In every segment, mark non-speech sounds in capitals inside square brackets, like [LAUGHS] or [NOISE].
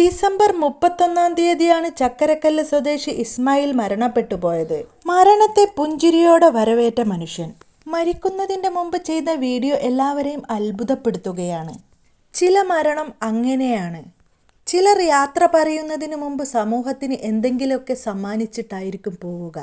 December മുപ്പത്തൊന്നാം തീയതിയാണ് ചക്കരക്കല്ല് സ്വദേശി ഇസ്മായിൽ മരണപ്പെട്ടു പോയത്. മരണത്തെ പുഞ്ചിരിയോടെ വരവേറ്റ മനുഷ്യൻ. മരിക്കുന്നതിന്റെ മുമ്പ് ചെയ്ത വീഡിയോ എല്ലാവരെയും അത്ഭുതപ്പെടുത്തുകയാണ്. ചില മരണം അങ്ങനെയാണ്. ചിലർ യാത്ര പറയുന്നതിന് മുമ്പ് സമൂഹത്തിന് എന്തെങ്കിലുമൊക്കെ സമ്മാനിച്ചിട്ടായിരിക്കും പോവുക.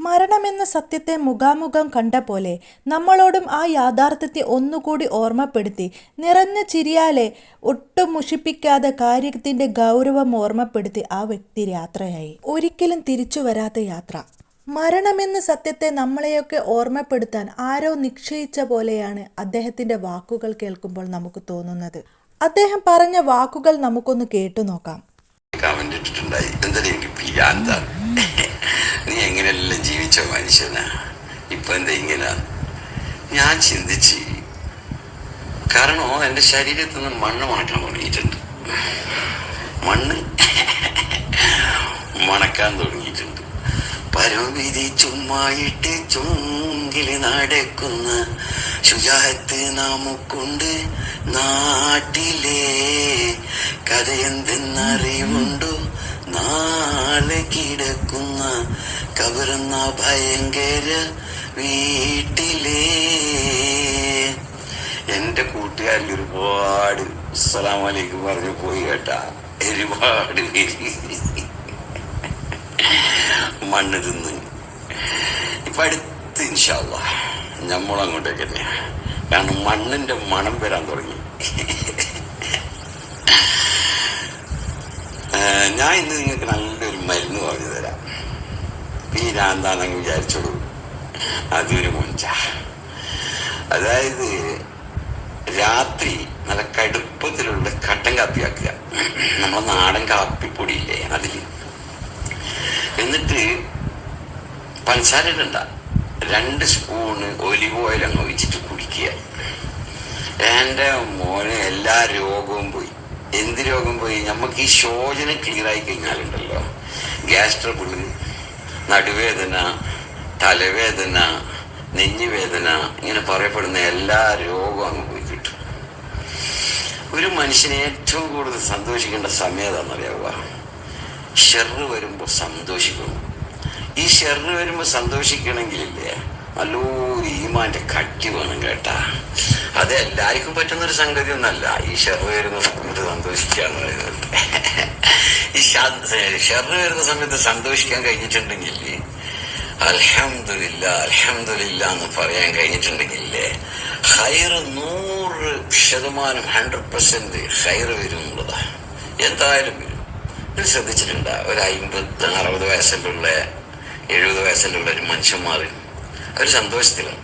മരണമെന്ന സത്യത്തെ മുഖാമുഖം കണ്ട പോലെ നമ്മളോടും ആ യാഥാർത്ഥ്യത്തെ ഒന്നുകൂടി ഓർമ്മപ്പെടുത്തി. നിറഞ്ഞ ചിരിയാലെ ഒട്ടും മുഷിപ്പിക്കാതെ കാര്യത്തിന്റെ ഗൗരവം ഓർമ്മപ്പെടുത്തി ആ വ്യക്തി യാത്രയായി. ഒരിക്കലും തിരിച്ചു വരാത്ത യാത്ര. മരണമെന്ന സത്യത്തെ നമ്മളെയൊക്കെ ഓർമ്മപ്പെടുത്താൻ ആരോ നിശ്ചയിച്ച പോലെയാണ് അദ്ദേഹത്തിന്റെ വാക്കുകൾ കേൾക്കുമ്പോൾ നമുക്ക് തോന്നുന്നത്. അദ്ദേഹം പറഞ്ഞ വാക്കുകൾ നമുക്കൊന്ന് കേട്ടു നോക്കാം. [LAUGHS] എങ്ങനെയെല്ലാം ജീവിച്ച മനുഷ്യനാ. ഇപ്പൊ എന്താ ഇങ്ങനെ? ഞാൻ ചിന്തിച്ച്. കാരണം എന്റെ ശരീരത്തിൽ നിന്ന് മണ്ണ് മണക്കാൻ തുടങ്ങിയിട്ടുണ്ട്. മണ്ണ് മണക്കാൻ തുടങ്ങിയിട്ടുണ്ട്. പരോവിധി ചുമ്മായിട്ട് ചുങ്കിൽ നടക്കുന്ന ശുചാത്ത് നമുക്കുണ്ട് നാട്ടിലെ. കഥ എന്തെന്നറിവുണ്ടോ നാളെ കിടക്കുന്ന കബറുന്ന ഭയങ്കര വീട്ടിലേ. എന്റെ കൂട്ടുകാരിൽ ഒരുപാട് അസ്സലാമു അലൈക്കും പറഞ്ഞു പോയി കേട്ടാ. ഒരുപാട് പേര്. മണ്ണ് തിന്ന്. ഇപ്പൊ അടുത്ത് ഇൻഷാല്ല നമ്മളങ്ങോട്ടേക്ക് തന്നെയാ. കാരണം മണ്ണിന്റെ മണം വരാൻ തുടങ്ങി. ഞാൻ ഇന്ന് നിങ്ങൾക്ക് നല്ലൊരു മരുന്ന് പറഞ്ഞു തരാം. പീരാന്താന്നങ്ങ് വിചാരിച്ചോളൂ. അതൊരു മുഞ്ച. അതായത് രാത്രി നല്ല കടുപ്പത്തിലുള്ള കട്ടൻ കാപ്പിയാക്കുക. നമ്മളെ നാടൻ കാപ്പിപ്പൊടിയില്ലേ അതിൽ എന്നിട്ട് പഞ്ചസാര ഇടണ്ട. രണ്ട് സ്പൂണ് ഒലിവ് ഓയിൽ അങ്ങ് ഒഴിച്ചിട്ട് കുടിക്കുക. എന്റെ മോന് എല്ലാ രോഗവും പോയി. എന്ത് രോഗം പോയി? നമുക്ക് ഈ ശോചന ക്ലിയർ ആയി കഴിഞ്ഞാലുണ്ടല്ലോ. ഗ്യാസ് ട്രബിൾ നടുവേദന തലവേദന നെഞ്ഞുവേദന ഇങ്ങനെ പറയപ്പെടുന്ന എല്ലാ രോഗവും അങ്ങ് പോയി കിട്ടും ഒരു മനുഷ്യനെ ഏറ്റവും കൂടുതൽ സന്തോഷിക്കേണ്ട സമയം ഏതാണെന്നറിയാവുക ഷെറ് വരുമ്പോൾ സന്തോഷിക്കണം ഈ ഷെറ് വരുമ്പോൾ സന്തോഷിക്കണമെങ്കിലില്ലേ? നല്ലൊരു ഈമാന്റെ കട്ടി വേണം കേട്ടാ. അത് എല്ലാവർക്കും പറ്റുന്ന ഒരു സംഗതി ഒന്നല്ല ഈ ഷെറു വരുന്ന സമയത്ത് സന്തോഷിക്കാന്ന് പറയുന്നത്. ഈ ഷെറു വരുന്ന സമയത്ത് സന്തോഷിക്കാൻ കഴിഞ്ഞിട്ടുണ്ടെങ്കിൽ അലഹമില്ല അലഹമില്ല എന്ന് പറയാൻ കഴിഞ്ഞിട്ടുണ്ടെങ്കിൽ ഹൈറ് നൂറ് ശതമാനം ഹൺഡ്രഡ് പെർസെന്റ് ഹൈറ് വരും എന്തായാലും വരും. ഇത് ശ്രദ്ധിച്ചിട്ടുണ്ട്? ഒരു അമ്പത് അറുപത് വയസ്സിലുള്ള എഴുപത് വയസ്സിലുള്ള ഒരു മനുഷ്യന്മാർ അവർ സന്തോഷത്തിലാണ്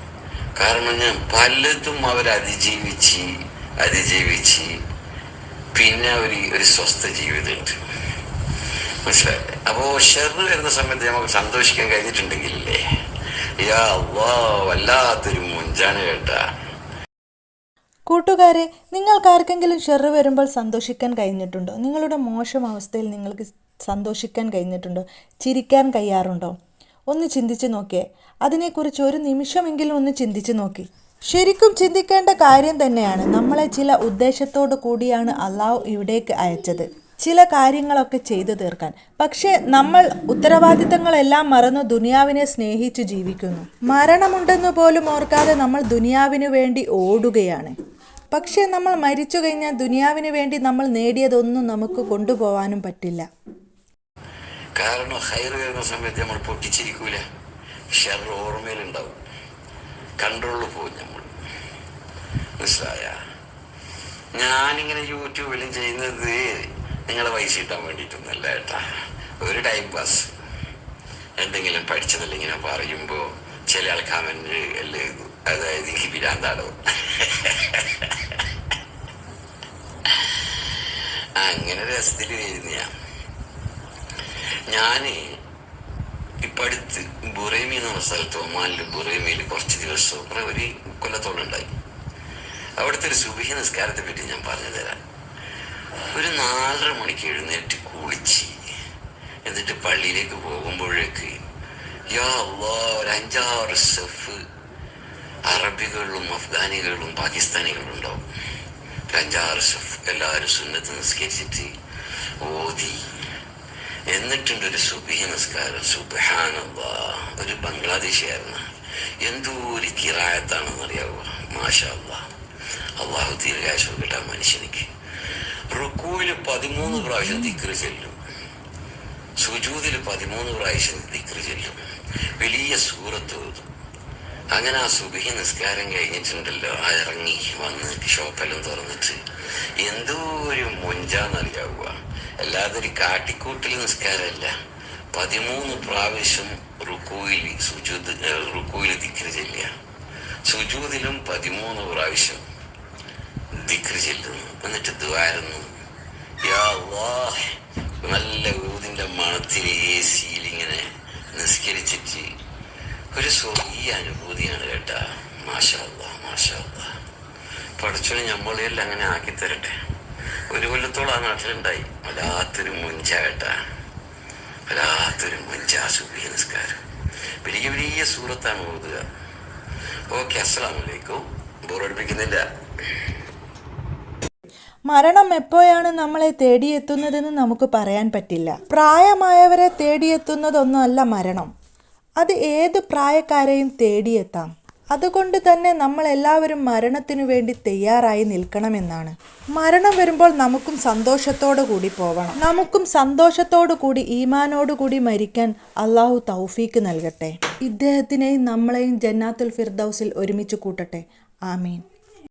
കാരണം ഞാൻ പലതും അവർ അതിജീവിച്ച് അതിജീവിച്ച് പിന്നെ ഒരു ഒരു സ്വസ്ഥ ജീവിതമുണ്ട് മനസ്സിലായില്ലേ അപ്പോ ഷെറ് വരുന്ന സമയത്ത് നമുക്ക് സന്തോഷിക്കാൻ കഴിഞ്ഞിട്ടുണ്ടെങ്കിലേ യാ വല്ലാത്തൊരു മുഞ്ചാണ് കേട്ടാ. കൂട്ടുകാരെ നിങ്ങൾക്ക് ആർക്കെങ്കിലും ഷെറ് വരുമ്പോൾ സന്തോഷിക്കാൻ കഴിഞ്ഞിട്ടുണ്ടോ? നിങ്ങളുടെ മോശം അവസ്ഥയിൽ നിങ്ങൾക്ക് സന്തോഷിക്കാൻ കഴിഞ്ഞിട്ടുണ്ടോ? ചിരിക്കാൻ കഴിയാറുണ്ടോ? ഒന്ന് ചിന്തിച്ചു നോക്കിയേ. അതിനെക്കുറിച്ച് ഒരു നിമിഷമെങ്കിലും ഒന്ന് ചിന്തിച്ചു നോക്കി. ശരിക്കും ചിന്തിക്കേണ്ട കാര്യം തന്നെയാണ് നമ്മളെ ചില ഉദ്ദേശത്തോടു കൂടിയാണ് അള്ളാഹു ഇവിടേക്ക് അയച്ചത്. ചില കാര്യങ്ങളൊക്കെ ചെയ്തു തീർക്കാൻ. പക്ഷേ നമ്മൾ ഉത്തരവാദിത്തങ്ങളെല്ലാം മറന്നു ദുനിയാവിനെ സ്നേഹിച്ചു ജീവിക്കുന്നു. മരണമുണ്ടെന്ന് പോലും ഓർക്കാതെ നമ്മൾ ദുനിയാവിനു വേണ്ടി ഓടുകയാണ്. പക്ഷേ നമ്മൾ മരിച്ചു കഴിഞ്ഞാൽ ദുനിയാവിന് വേണ്ടി നമ്മൾ നേടിയതൊന്നും നമുക്ക് കൊണ്ടുപോകാനും പറ്റില്ല. കാരണം ഹയർ വരുന്ന സമയത്ത് നമ്മൾ പൊട്ടിച്ചിരിക്കൂല. ഷെർ ഓർമ്മയിലുണ്ടാവും. കൺട്രോളിൽ പോകും നമ്മൾ. മനസ്സിലായ? ഞാനിങ്ങനെ യൂട്യൂബിലും ചെയ്യുന്നത് നിങ്ങളെ പൈസ കിട്ടാൻ വേണ്ടിയിട്ടൊന്നല്ല ഏട്ടാ. ഒരു ടൈം പാസ് എന്തെങ്കിലും പഠിച്ചതല്ല ഇങ്ങനെ പറയുമ്പോൾ ചില ആൾ കമന്റ് അല്ലേ അതായത് എനിക്ക് പിരാന്താടോ [LAUGHS] അങ്ങനെ രസത്തിൽ വരുന്ന ഞാൻ ഇപ്പൊ അടുത്ത് ബുറേമി എന്ന സ്ഥലത്ത് ഒമാനിൽ ബുറേമിയിൽ കുറച്ച് ദിവസം ഒരു കൊല്ലത്തോളം ഉണ്ടായി. അവിടുത്തെ ഒരു സുബിഹ നിസ്കാരത്തെ പറ്റി ഞാൻ പറഞ്ഞു തരാം. ഒരു നാലര മണിക്ക് എഴുന്നേറ്റ് കുളിച്ച് എന്നിട്ട് പള്ളിയിലേക്ക് പോകുമ്പോഴേക്ക് യാ ഒരു അഞ്ചാറ് സെഫ് അറബികളും അഫ്ഗാനികളും പാകിസ്ഥാനികളും ഉണ്ടാവും. ഒരു അഞ്ചാറ് സെഫ് എല്ലാവരും സുന്നത്ത് നിസ്കരിച്ചിട്ട് ഓതി എന്നിട്ടുണ്ട് ഒരു സുബഹി നമസ്കാരം സുബഹാനല്ലാ. ഒരു ബംഗ്ലാദേശിയായിരുന്നു. എന്തോ ഒരു കിറായത്താണെന്ന് അറിയാവോ മാഷാ അല്ലാ അള്ളാഹു ദീർഘായുസ് കിട്ടാൻ മനുഷ്യനിക്ക്. റുക്കൂവിൽ പതിമൂന്ന് പ്രാവശ്യം ദിക്റ് ചെല്ലും. സുജൂതിൽ പതിമൂന്ന് പ്രാവശ്യം ദിക്റ് ചെല്ലും. വലിയ സൂറത്ത് ഓതും. അങ്ങനെ ആ സുബഹി നിസ്കാരം കഴിഞ്ഞിട്ടുണ്ടല്ലോ. ആ ഇറങ്ങി വന്ന് ഷോപ്പെല്ലാം തുറന്നിട്ട് എന്തോ ഒരു മൊഞ്ചാന്നറിയാവുക അല്ലാതെ ഒരു കാട്ടിക്കൂട്ടിൽ നിസ്കാരമല്ല. പതിമൂന്ന് പ്രാവശ്യം റുക്കോയിൽ സുജൂത് റുക്കോയിൽ ദിക്ര ചെല്ലുക. സുജൂതിലും പതിമൂന്ന് പ്രാവശ്യം ദിക്ര ചെല്ലുന്നു. എന്നിട്ട് ദ്വാരുന്നു നല്ല ഊതിന്റെ മണത്തിൽ എ സിയിൽ ഇങ്ങനെ നിസ്കരിച്ചിട്ട് ഒരു സ്വർഗീയ അനുഭൂതിയാണ് കേട്ടാ. മാഷാള്ള അല്ലാ മാഷാ അല്ലാ പഠിച്ചോനെ ഞമ്മളെല്ലാം അങ്ങനെ ആക്കി തരട്ടെ ഒരു കൊല്ലത്തോളം ആ നാട്ടിലുണ്ടായി. വല്ലാത്തൊരു മുഞ്ച കേട്ടാ. വല്ലാത്തൊരു മുഞ്ച സുഖി നിസ്കാരം. വലിയ വലിയ സൂറത്താണ് ഓതുക. ഓക്കെ അസ്സലാമു അലൈക്കും ബോറടിപ്പിക്കുന്നില്ല മരണം എപ്പോഴാണ് നമ്മളെ തേടിയെത്തുന്നതെന്ന് നമുക്ക് പറയാൻ പറ്റില്ല. പ്രായമായവരെ തേടിയെത്തുന്നതൊന്നുമല്ല മരണം. അത് ഏത് പ്രായക്കാരെയും തേടിയെത്താം. അതുകൊണ്ട് തന്നെ നമ്മൾ എല്ലാവരും മരണത്തിനു വേണ്ടി തയ്യാറായി നിൽക്കണമെന്നാണ്. മരണം വരുമ്പോൾ നമുക്കും സന്തോഷത്തോടു കൂടി പോവണം. നമുക്കും സന്തോഷത്തോടു കൂടി ഈമാനോടു കൂടി മരിക്കാൻ അള്ളാഹു തൗഫീക്ക് നൽകട്ടെ. ഇദ്ദേഹത്തിനെയും നമ്മളെയും ജന്നാത്തുൽ ഫിർദൌസിൽ ഒരുമിച്ച് കൂട്ടട്ടെ. ആമീൻ.